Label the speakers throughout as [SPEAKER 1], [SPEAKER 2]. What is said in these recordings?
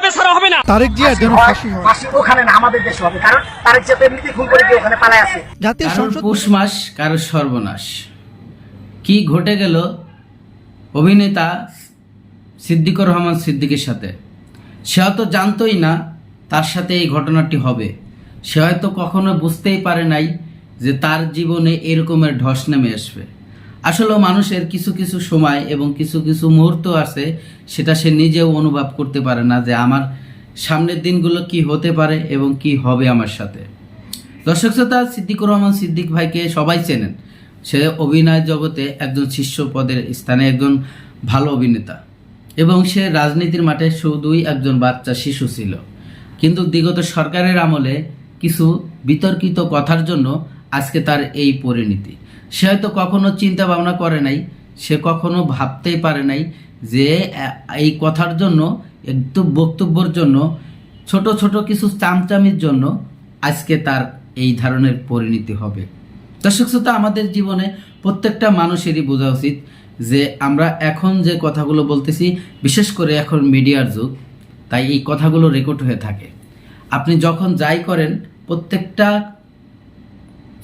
[SPEAKER 1] এভাবে ছাড়া হবে না?
[SPEAKER 2] তারেক জিয়ার যেন ফাঁসি হয়।
[SPEAKER 3] ফাঁসি ওখানে না আমাদের দেশে হবে। কারণ তারেক জিয়া তো এমনিতেই খুন করে ওখানে পালায় আছে।
[SPEAKER 2] জাতীয় সংসদ
[SPEAKER 4] পৌষ মাস কারোর সর্বনাশ। কি ঘটে গেল অভিনেতা সিদ্দিকুর রহমান সিদ্দিকের সাথে? সে হয়তো জানতোই না তার সাথে এই ঘটনাটি হবে। সে হয়তো কখনো বুঝতেই পারে নাই যে তার জীবনে এরকমের ধস নেমে আসবে। আসলে মানুষের কিছু কিছু সময় এবং কিছু কিছু মুহূর্ত আছে, সেটা সে নিজেও অনুভব করতে পারে না যে আমার সামনের দিনগুলো কি হতে পারে এবং কি হবে আমার সাথে। দর্শক শ্রোতা, সিদ্দিকুর রহমান সিদ্দিক ভাইকে সবাই চেনেন। সে অভিনয় জগতে একজন শীর্ষ পদের স্থানে একজন ভালো অভিনেতা। এবং সে রাজনীতির মাঠে শুধুই একজন বাচ্চা শিশু ছিল। কিন্তু বিগত সরকারের আমলে কিছু বিতর্কিত কথার জন্য আজকে তার এই পরিণতি। সে হয়তো কখনো চিন্তা ভাবনা করে নাই, সে কখনো ভাবতেই পারে নাই যে এই কথার জন্য একটু বক্তব্যর জন্য, ছোট ছোট কিছু চামচামির জন্য আজকে তার এই ধরনের পরিণতি হবে। দর্শক শ্রোতা, আমাদের জীবনে প্রত্যেকটা মানুষেরই বোঝা উচিত যে, আমরা এখন যে কথাগুলো বলতেছি, বিশেষ করে এখন মিডিয়ার যুগ, তাই এই কথাগুলো রেকর্ড হয়ে থাকে। আপনি যখন যাই করেন, প্রত্যেকটা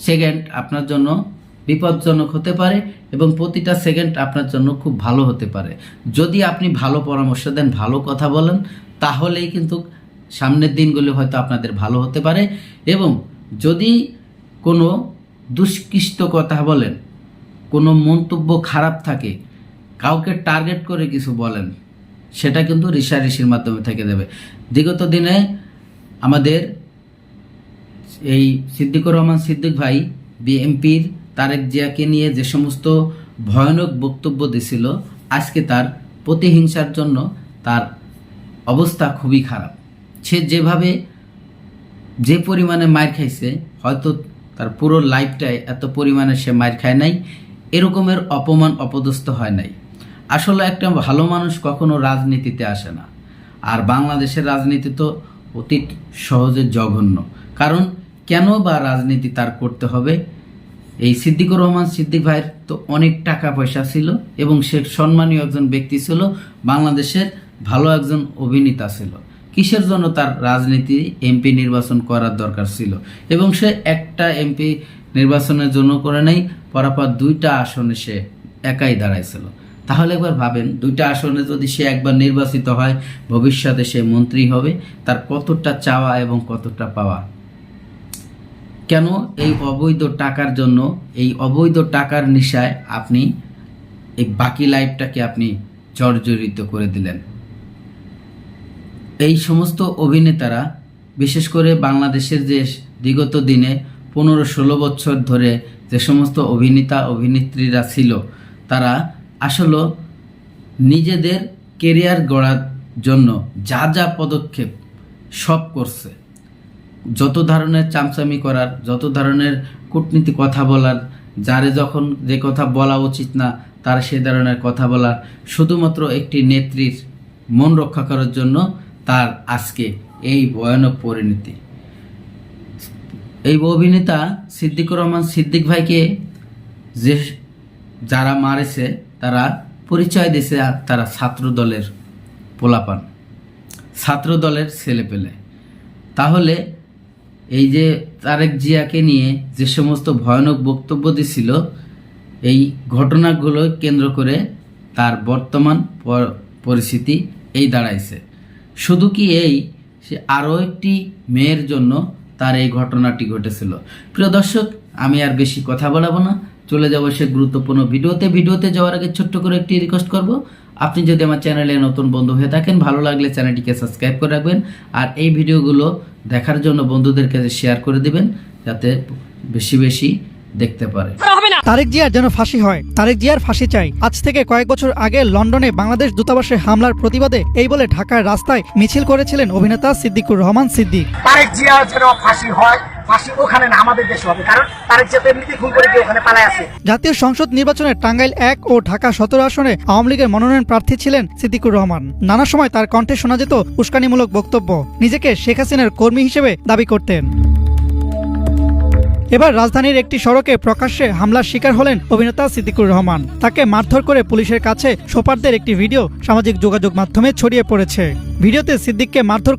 [SPEAKER 4] সেকেন্ড আপনার জন্য বিপজ্জনক হতে পারে এবং প্রতিটা সেকেন্ড আপনার জন্য খুব ভালো হতে পারে। যদি আপনি ভালো পরামর্শ দেন, ভালো কথা বলেন, তাহলেই কিন্তু সামনের দিনগুলো হয়তো আপনাদের ভালো হতে পারে এবং যদি কোনো দুষ্কৃষ্ট কথা বলেন, কোনো মন্তব্য খারাপ থাকে, কাউকে টার্গেট করে কিছু বলেন, সেটা কিন্তু ঋষাঋষির মাধ্যমে থেকে দেবে। বিগত দিনে আমাদের এই সিদ্দিকুর রহমান সিদ্দিক ভাই, বিএমপির তারেক জিয়াকে নিয়ে যে সমস্ত ভয়ানক বক্তব্য দিছিল, আজকে তার প্রতিহিংসার জন্য তার অবস্থা খুবই খারাপ। সে যেভাবে যে পরিমাণে মার খাইছে, হয়তো তার পুরো লাইফটাই এত পরিমাণে সে মার খায় নাই, এরকমের অপমান অপদস্থ হয় নাই। আসলে একটা ভালো মানুষ কখনো রাজনীতিতে আসে না। আর বাংলাদেশের রাজনীতি তো অতি সহজে জঘন্য। কারণ কেন বা রাজনীতি তার করতে হবে? এই সিদ্দিকুর রহমান সিদ্দিক ভাইয়ের তো অনেক টাকা পয়সা ছিল এবং সে সম্মানীয় একজন ব্যক্তি ছিল, বাংলাদেশের ভালো একজন অভিনেতা ছিল। কিসের জন্য তার রাজনীতি এমপি নির্বাচন করার দরকার ছিল? এবং সে একটা এমপি নির্বাচনের জন্য করে নাই, পরাপর দুইটা আসনে সে একাই দাঁড়াইছিল। তাহলে একবার ভাবেন, দুইটা আসনে যদি সে একবার নির্বাচিত হয়, ভবিষ্যতে সে মন্ত্রী হবে, তার কতটা চাওয়া এবং কতটা পাওয়া? কেন এই অবৈধ টাকার জন্য, এই অবৈধ টাকার নেশায় আপনি এই বাকি লাইফটাকে আপনি জর্জরিত করে দিলেন? এই সমস্ত অভিনেতারা, বিশেষ করে বাংলাদেশের যে বিগত দিনে পনেরো ষোলো বছর ধরে যে সমস্ত অভিনেতা, অভিনেত্রীরা ছিল, তারা আসলে নিজেদের কেরিয়ার গড়ার জন্য যা যা পদক্ষেপ সব করছে। যত ধরনের চামচামি করার, যত ধরনের কূটনীতি কথা বলার, যারে যখন যে কথা বলা উচিত না, তার সে ধরনের কথা বলার, শুধুমাত্র একটি নেত্রীর মন রক্ষা করার জন্য তার আজকে এই ভয়ানক পরিণতি। এই অভিনেতা সিদ্দিকুর রহমান সিদ্দিক ভাইকে যে যারা মারেছে, তারা পরিচয় দিয়েছে তারা ছাত্র দলের পোলাপান ছাত্র দলের ছেলেপেলে। তাহলে এই যে তারেক জিয়াকে নিয়ে যে সমস্ত ভয়ানক বক্তব্য দিছিল, এই ঘটনাগুলো কেন্দ্র করে তার বর্তমান পরিস্থিতি এই দাঁড়াইছে। শুধু কি এই, সে আরও একটি মেয়ের জন্য তার এই ঘটনাটি ঘটেছিল। প্রিয় দর্শক, আমি আর বেশি কথা বলাবো না। চলে যাব সে গুরুত্বপূর্ণ ভিডিওতে। ভিডিওতে যাওয়ার আগে ছোট্ট করে একটি রিকোয়েস্ট করব। আপনি যদি আমার চ্যানেলে নতুন বন্ধু হয়ে থাকেন, ভালো লাগলে চ্যানেলটিকে সাবস্ক্রাইব করে রাখবেন আর এই ভিডিওগুলো দেখার জন্য বন্ধুদের কাছে শেয়ার করে দেবেন, যাতে বেশি বেশি দেখতে পারে।
[SPEAKER 1] ছাড়া হবে না।
[SPEAKER 2] তারেক জিয়ার যেন ফাঁসি হয় তারেক জিয়ার ফাঁসি চাই। আজ থেকে কয়েক বছর আগে লন্ডনে বাংলাদেশ দূতাবাসে হামলার প্রতিবাদে এই বলে ঢাকার রাস্তায় মিছিল করেছিলেন অভিনেতা সিদ্দিকুর রহমান সিদ্দিক।
[SPEAKER 3] তারেক জিয়া যেন ফাঁসি হয় ফাঁসি ওখানে না আমাদের দেশে হবে। কারণ তারেক জিয়া তো খুন করে দিয়ে ওখানে পালায় আছে।
[SPEAKER 2] জাতীয় সংসদ নির্বাচনে টাঙ্গাইল এক ও ঢাকা সতেরো আসনে আওয়ামী লীগের মনোনয়ন প্রার্থী ছিলেন সিদ্দিকুর রহমান। নানা সময় তার কণ্ঠে শোনা যেত উস্কানিমূলক বক্তব্য। নিজেকে শেখ হাসিনার কর্মী হিসেবে দাবি করতেন। এবার রাজধানীর একটি সড়কে প্রকাশ্যে হামলার শিকার হলেন অভিনেতা সিদ্দিকুর রহমান। তাকে মারধর করে পুলিশের কাছে সোপারদের একটি ভিডিও সামাজিক যোগাযোগ মাধ্যমে ছড়িয়ে পড়েছে। ভিডিওতে সিদ্দিককে মারধর